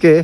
আজকে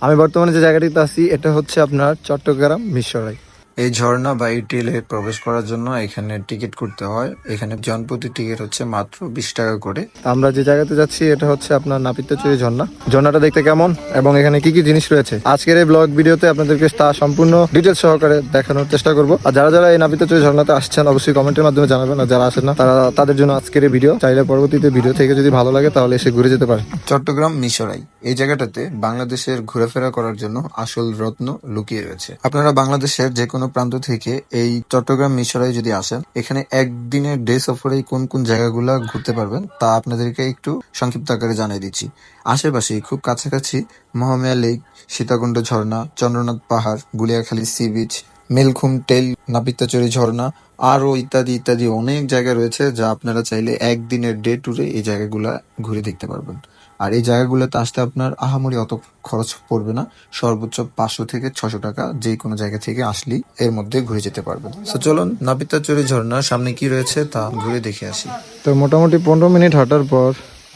আমি বর্তমানে যে জায়গাটিতে আছি এটা হচ্ছে আপনার চট্টগ্রাম মিশরাই এই ঝর্ণা বা এই টিলে প্রবেশ করার জন্য এখানে টিকিট করতে হয়। এখানে জনপ্রতি টিকিট হচ্ছে মাত্র বিশ টাকা করে। আমরা যে জায়গাতে যাচ্ছি এটা হচ্ছে আপনার নাপিতাচুরি ঝর্ণা। ঝর্ণাটা দেখতে কেমন এবং এখানে কি কি জিনিস রয়েছে? আজকের এই ব্লগ ভিডিওতে আপনাদেরকে তা সম্পূর্ণ ডিটেলস সহকারে দেখানোর চেষ্টা করব। আর যারা যারা এই নাপিতাচুরি ঝর্ণাতে আসছেন অবশ্যই কমেন্টের মাধ্যমে জানাবেন। আর যারা আসেন না তারা তাদের জন্য আজকের এই ভিডিও চাইলে পরবর্তীতে ভিডিও থেকে যদি ভালো লাগে তাহলে এসে ঘুরে যেতে পারে চট্টগ্রাম মিশরাই এই জায়গাটাতে বাংলাদেশের ঘোরাফেরা করার জন্য আসল রত্ন লুকিয়ে রয়েছে। আপনারা বাংলাদেশের যে কোনো প্রান্ত থেকে এই চট্টগ্রাম মিশরাই যদি আসেন, এখানে একদিনের ডে সফরে কোন কোন জায়গাগুলো ঘুরতে পারবেন, তা আপনাদেরকে একটু সংক্ষিপ্ত আকারে জানিয়ে দিচ্ছি। আশেপাশে খুব কাছাকাছি মহামেয়া লেক, সীতাকুণ্ড ঝর্ণা, চন্দ্রনাথ পাহাড়, Guliakhali sea beach, Melkhum trail, Napittachora ঝর্ণা আরও ইত্যাদি ইত্যাদি অনেক জায়গা রয়েছে যা আপনারা চাইলে একদিনের ডে ট্যুরে এই জায়গাগুলা ঘুরে দেখতে পারবেন। আর এই জায়গাগুলোতে আসতে আপনার আহামরি অত খরচ পড়বে না। সর্বোচ্চ পাঁচশো থেকে ছশো টাকা যে কোনো জায়গা থেকে আসলেই এর মধ্যে ঘুরে যেতে পারবেন। তো চলুন নাপিতাচুরি ঝর্ণার সামনে কি রয়েছে তা ঘুরে দেখে আসি। তো মোটামুটি পনেরো মিনিট হাঁটার পর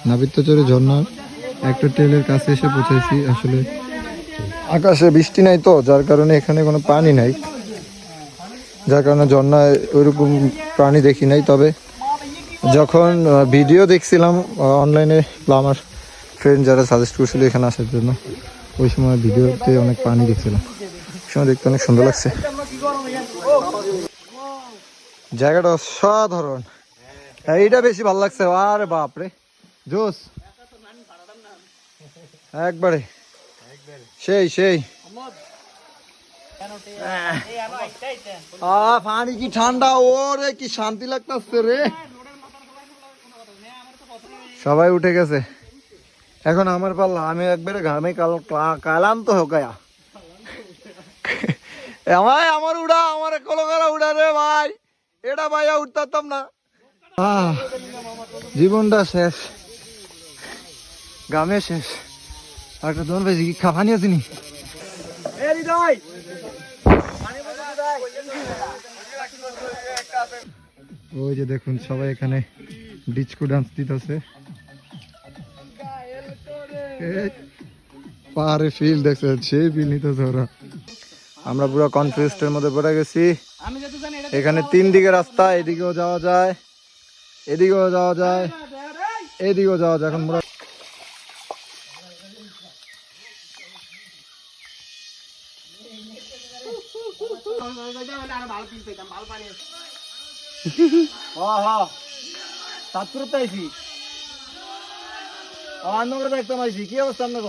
নাপিতাচুরি ঝর্ণার একটা টেলের কাছে এসে পৌঁছেছি আসলে আকাশে বৃষ্টি নাই তো, যার কারণে এখানে কোনো পানি নাই। যার কারণে ঝর্ণায় ওইরকম প্রাণী দেখি নাই। তবে যখন ভিডিও দেখছিলাম অনলাইনে আমার ফ্রেন্ড যারা সাজেস্ট করছিল এখানে আসার জন্য, ওই সময় ভিডিওতে অনেক পানি দেখছিলাম। সময় দেখতে অনেক সুন্দর লাগছে। জায়গাটা অসাধারণ। এইটা বেশি ভালো লাগছে। আরে বাপরে। জোস। একবারে। সেই সেই। পানি কি ঠান্ডা? ওরে, কি শান্তি লাগতাছে রে। সবাই উঠে গেছে। এখন আমার পাল্লা আমি একবারে ঘামে কাল কালাম তো হোকায়া আমায় আমার উড়া আমার কলো করা উড়া রে ভাই। এটা ভাইয়া উঠতাম না। জীবনটা শেষ। গামে শেষ। আর একটা দোন বেশি কি খাফানি আছে নি? ওই যে দেখুন সবাই এখানে ডিচকো ডান্স দিতেছে। পাহাড়ে ফিল দেখছে সেই ফিল নিতেছে ওরা। আমরা পুরো কনফিউজড মধ্যে পড়ে গেছি। এখানে তিন দিকে রাস্তা, এদিকেও যাওয়া যায়, এদিকেও যাওয়া যায়, এদিকেও যাওয়া যায়। এখন মোরা হ্যাঁ হ্যাঁ সাতপুর পাইছি অন্য নম্বরে দেখতাম আইছি কি অবস্থা আপনার?